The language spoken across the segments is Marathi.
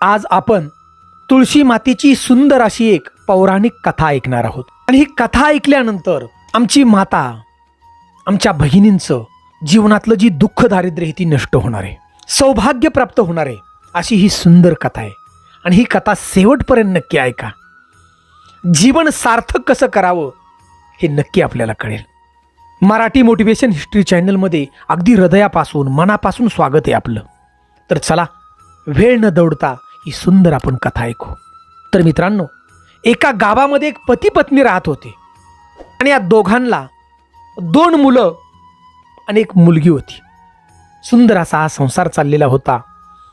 आज आपण तुळशी मातेची सुंदर अशी एक पौराणिक कथा ऐकणार आहोत. आणि ही कथा ऐकल्यानंतर आमची माता आमच्या बहिणींचं जीवनातलं जी दुःख दारिद्र्य आहे ती नष्ट होणार आहे. सौभाग्य प्राप्त होणार आहे अशी ही सुंदर कथा आहे. आणि ही कथा शेवटपर्यंत नक्की ऐका. जीवन सार्थक कसं करावं हे नक्की आपल्याला कळेल. मराठी मोटिवेशन हिस्ट्री चॅनलमध्ये अगदी हृदयापासून मनापासून स्वागत आहे आपलं. तर चला वेळ न दौडता ही सुंदर आपण कथा ऐकू. तर मित्रांनो एका गावामध्ये एक पती पत्नी राहत होते. आणि या दोघांना दोन मुलं आणि एक मुलगी होती. सुंदर असा हा संसार चाललेला होता.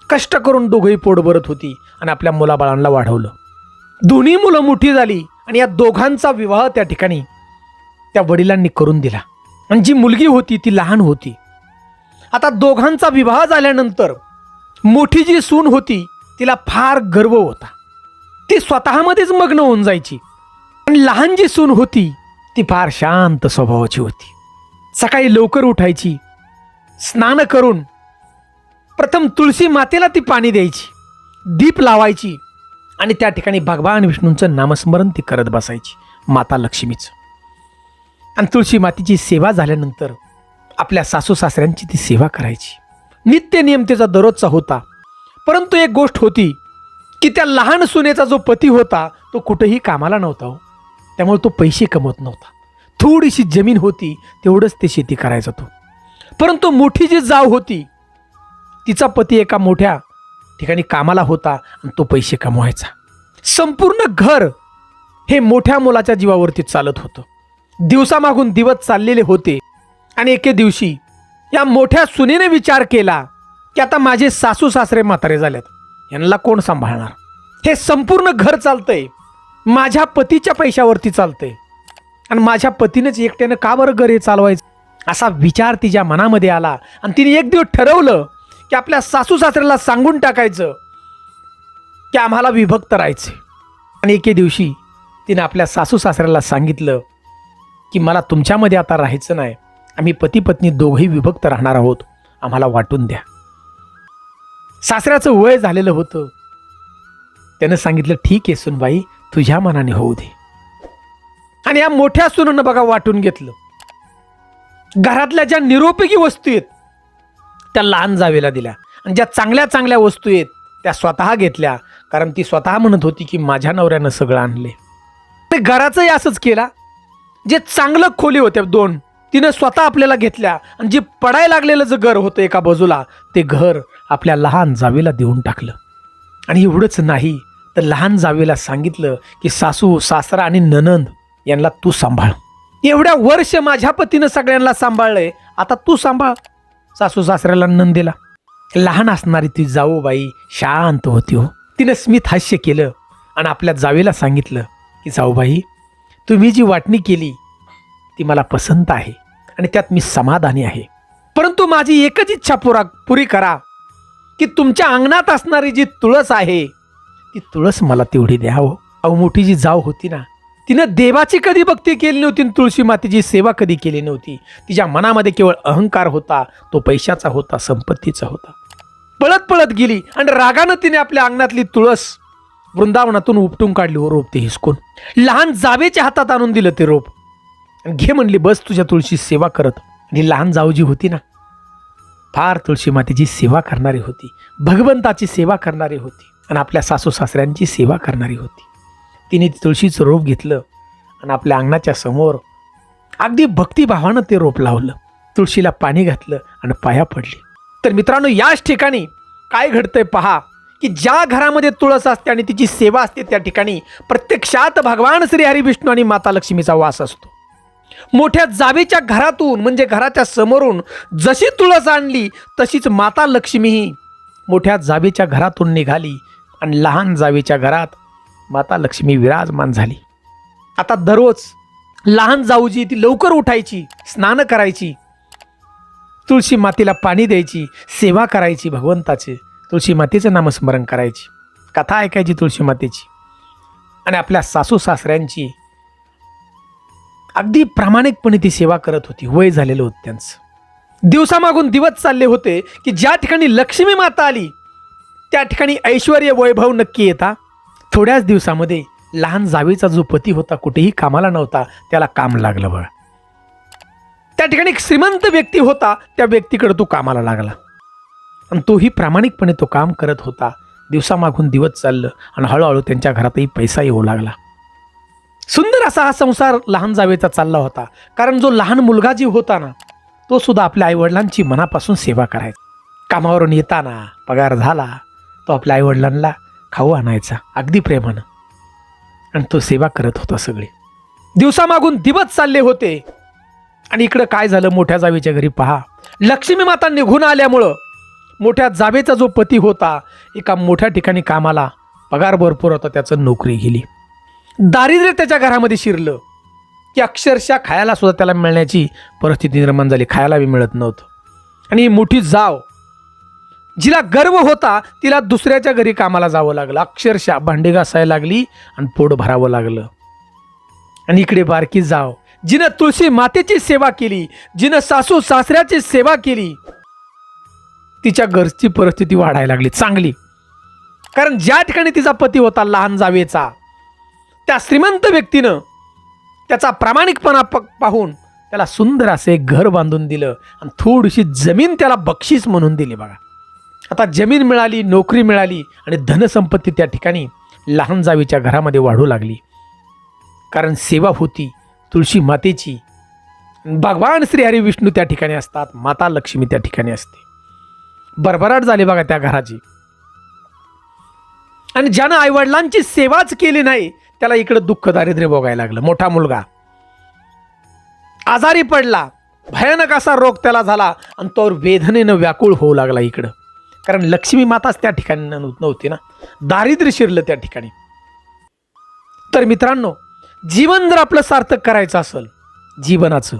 कष्ट करून दोघंही पोट भरत होती आणि आपल्या मुलाबाळांना वाढवलं. दोन्ही मुलं मोठी झाली आणि या दोघांचा विवाह त्या ठिकाणी त्या वडिलांनी करून दिला. आणि जी मुलगी होती ती लहान होती. आता दोघांचा विवाह झाल्यानंतर मोठी जी सून होती तिला फार गर्व होता. ती स्वतःमध्येच मग्न होऊन जायची. पण लहान जी सून होती ती फार शांत स्वभावाची होती. सकाळी लवकर उठायची. स्नान करून प्रथम तुळशी मातेला ती पाणी द्यायची. दीप लावायची आणि त्या ठिकाणी भगवान विष्णूंचं नामस्मरण ती करत बसायची माता लक्ष्मीचं. आणि तुळशी मातेची सेवा झाल्यानंतर आपल्या सासू सासऱ्यांची ती सेवा करायची. नित्य नियम तिचा दररोजचा होता. परंतु एक गोष्ट होती की त्या लहान सुनेचा जो पती होता तो कुठेही कामाला नव्हता हो. त्यामुळे तो पैसे कमवत नव्हता. थोडीशी जमीन होती तेवढंच ते शेती करायचा तो. परंतु मोठी जी जाव होती तिचा पती एका मोठ्या ठिकाणी कामाला होता आणि तो पैसे कमवायचा. संपूर्ण घर हे मोठ्या मुलाच्या जीवावरती चालत होतं. दिवसामागून दिवस चाललेले होते आणि एके दिवशी या मोठ्या सुनेने विचार केला की आता माझे सासू सासरे म्हातारे झालेत. यांना कोण सांभाळणार? हे संपूर्ण घर चालतंय. माझ्या पतीच्या पैशावरती चालतंय. आणि माझ्या पतीनेच एकट्यानं का बरं घर हे चालवायचं? असा विचार तिच्या मनामध्ये आला. आणि तिने एक दिवस ठरवलं की आपल्या सासू सासऱ्याला सांगून टाकायचं की आम्हाला विभक्त राहायचे आणि एके दिवशी तिने आपल्या सासू सासऱ्याला सांगितलं की मला तुमच्यामध्ये आता राहायचं नाही. आम्ही पती पत्नी दोघंही विभक्त राहणार आहोत. आम्हाला वाटून द्या. सासऱ्याचं वय झालेलं होतं. त्यानं सांगितलं ठीक आहे सुनबाई तुझ्या मनाने होऊ दे. आणि या मोठ्या सुनानं बघा वाटून घेतलं. घरातल्या ज्या निरोपयोगी वस्तू आहेत त्या लहान जावेला दिल्या. आणि ज्या चांगल्या चांगल्या वस्तू आहेत त्या स्वतः घेतल्या. कारण ती स्वतः म्हणत होती की माझ्या नवऱ्यानं सगळं आणले ते घराचंही असंच केला. जे चांगलं खोली होत्या दोन तिनं स्वतः आपल्याला घेतल्या. आणि जे पडायला लागलेलं जे घर होतं एका बाजूला ते घर आपल्या लहान जावेला देऊन टाकलं. आणि एवढंच नाही तर लहान जावेला सांगितलं की सासू सासरा आणि ननंद यांना तू सांभाळ. एवढ्या वर्ष माझ्या पतीनं सगळ्यांना सांभाळलंय. आता तू सांभाळ. सासू सासऱ्याला नंदेला. लहान असणारी ती जाऊ बाई शांत होती हो. तिनं स्मित हास्य केलं आणि आपल्या जावेला सांगितलं की जाऊबाई तुम्ही जी वाटणी केली ती मला पसंत आहे. आणि त्यात मी समाधानी आहे. परंतु माझी एकच इच्छा पुरा पुरी करा की तुमच्या अंगणात असणारी जी तुळस आहे ती तुळस मला तेवढी द्यावं हो. अहो मोठी जी जाव होती ना तिनं देवाची कधी भक्ती केली नव्हती तुळशी मातेची सेवा कधी केली नव्हती. तिच्या मनामध्ये केवळ अहंकार होता तो पैशाचा होता संपत्तीचा होता. पळत पळत गेली आणि रागानं तिने आपल्या अंगणातली तुळस वृंदावनातून उपटून काढली. व रोप ते हिसकून. लहान जावेच्या हातात आणून दिलं ते रोप. घे म्हणली बस तुझ्या तुळशी सेवा करत. आणि लहान जाऊजी होती ना फार तुळशी मातेची सेवा करणारी होती. भगवंताची सेवा करणारी होती. आणि आपल्या सासू सासऱ्यांची सेवा करणारी होती. तिने ती तुळशीचं रोप घेतलं आणि आपल्या अंगणाच्या समोर अगदी भक्तिभावानं ते रोप लावलं. तुळशीला पाणी घातलं आणि पाया पडली. तर मित्रांनो याच ठिकाणी काय घडतंय पहा की ज्या घरामध्ये तुळस असते आणि तिची सेवा असते त्या ठिकाणी प्रत्यक्षात भगवान श्री हरिविष्णू आणि माता लक्ष्मीचा वास असतो. मोठ्या जावेच्या घरातून म्हणजे घराच्या समोरून जशी तुळस आणली तशीच माता लक्ष्मीही मोठ्या जावेच्या घरातून निघाली आणि लहान जावेच्या घरात माता लक्ष्मी विराजमान झाली. आता दररोज लहान जाऊजी ती लवकर उठायची स्नान करायची तुळशी मातीला पाणी द्यायची सेवा करायची भगवंताचे तुळशी मातेचं नामस्मरण करायची. कथा ऐकायची तुळशी मातेची. आणि आपल्या सासू सासऱ्यांची अगदी प्रामाणिकपणे ती सेवा करत होती. वय झालेलं होतं त्यांचं. दिवसामागून दिवस चालले होते की ज्या ठिकाणी लक्ष्मी माता आली त्या ठिकाणी ऐश्वर वैभव नक्की येता. थोड्याच दिवसामध्ये लहान जावेचा जो पती होता कुठेही कामाला नव्हता त्याला काम लागलं बघा. त्या ठिकाणी एक श्रीमंत व्यक्ती होता त्या व्यक्तीकडे तो कामाला लागला. आणि तोही प्रामाणिकपणे तो काम करत होता. दिवसामागून दिवस चाललं आणि हळूहळू त्यांच्या घरातही पैसा येऊ लागला. सुंदर असा हा संसार लहान जावेचा चालला होता. कारण जो लहान मुलगा जी होता ना तो सुद्धा आपल्या आईवडिलांची मनापासून सेवा करायचा. कामावरून येताना पगार झाला तो आपल्या आईवडिलांना खाऊ आणायचा अगदी प्रेमानं. आणि तो सेवा करत होता सगळी. दिवसामागून दिवस चालले होते. आणि इकडं काय झालं मोठ्या जावेच्या घरी पहा. लक्ष्मी माता निघून आल्यामुळं मोठ्या जावेचा जो पती होता एका मोठ्या ठिकाणी कामाला पगार भरपूर होता त्याचं नोकरी गेली. दारिद्र्य त्याच्या घरामध्ये शिरलं की अक्षरशः खायला सुद्धा त्याला मिळण्याची परिस्थिती निर्माण झाली. खायला बी मिळत नव्हतं. आणि ही मोठी जाव जिला गर्व होता तिला दुसऱ्याच्या घरी कामाला जावं लागलं. अक्षरशः भांडी घासायला लागली आणि पोट भरावं लागलं. आणि इकडे बारकी जाव जिनं तुळशी मातेची सेवा केली जिनं सासू सासऱ्याची सेवा केली तिच्या घरची परिस्थिती वाढायला लागली. चांगली. कारण ज्या ठिकाणी तिचा पती होता लहान जावेचा त्या श्रीमंत व्यक्तीनं त्याचा प्रामाणिकपणा प पाहून त्याला सुंदर असे घर बांधून दिलं आणि थोडीशी जमीन त्याला बक्षीस म्हणून दिली बघा. आता जमीन मिळाली नोकरी मिळाली आणि धनसंपत्ती त्या ठिकाणी लहान जावीच्या घरामध्ये वाढू लागली. कारण सेवा होती तुळशी मातेची. भगवान श्री हरी विष्णू त्या ठिकाणी असतात माता लक्ष्मी त्या ठिकाणी असते. भरभराट झाली बघा त्या घराची. आणि ज्यानं आईवडिलांची सेवाच केली नाही त्याला इकडं दुःख दारिद्र्य भोगायला लागलं. मोठा मुलगा. आजारी पडला. भयानक असा रोग त्याला झाला आणि तो वेदनेनं व्याकुळ होऊ लागला इकडं. कारण लक्ष्मी माताच त्या ठिकाणी नव्हती ना. दारिद्र्य शिरलं त्या ठिकाणी. तर मित्रांनो जीवन जर आपलं सार्थक करायचं असेल जीवनाचं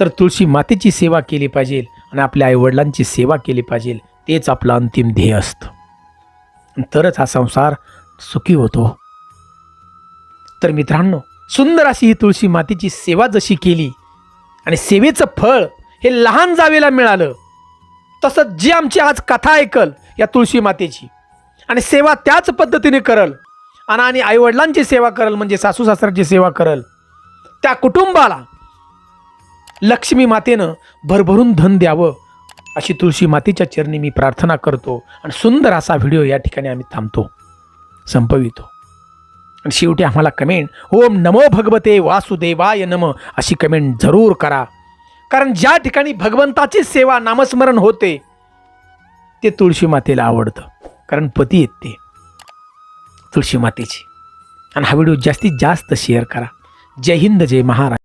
तर तुळशी मातेची सेवा केली पाहिजे आणि आपल्या आईवडिलांची सेवा केली पाहिजे. तेच आपलं अंतिम ध्येय असतं. तरच हा संसार सुखी होतो. तर मित्रांनो सुंदर अशी ही तुळशी मातेची सेवा जशी केली आणि सेवेचं फळ हे लहान जावेला मिळालं तसंच जी आमची आज कथा ऐकल या तुळशी मातेची आणि सेवा त्याच पद्धतीने करल आणि आणि आईवडिलांची सेवा करल म्हणजे सासू सासऱ्याची सेवा करल त्या कुटुंबाला लक्ष्मी मातेनं भरभरून धन द्यावं अशी तुळशी मातेच्या चरणी मी प्रार्थना करतो आणि सुंदर असा व्हिडिओ या ठिकाणी आम्ही थांबतो संपवितो. आणि शेवटी आम्हाला कमेंट ओम नमो भगवते वासुदेवाय नम अशी कमेंट जरूर करा. कारण ज्या ठिकाणी भगवंताची सेवा नामस्मरण होते ते तुळशी मातेला आवडतं. कारण पती आहेत ते. तुळशी मातेची. आणि हा व्हिडिओ जास्तीत जास्त शेअर करा. जय हिंद जय महाराज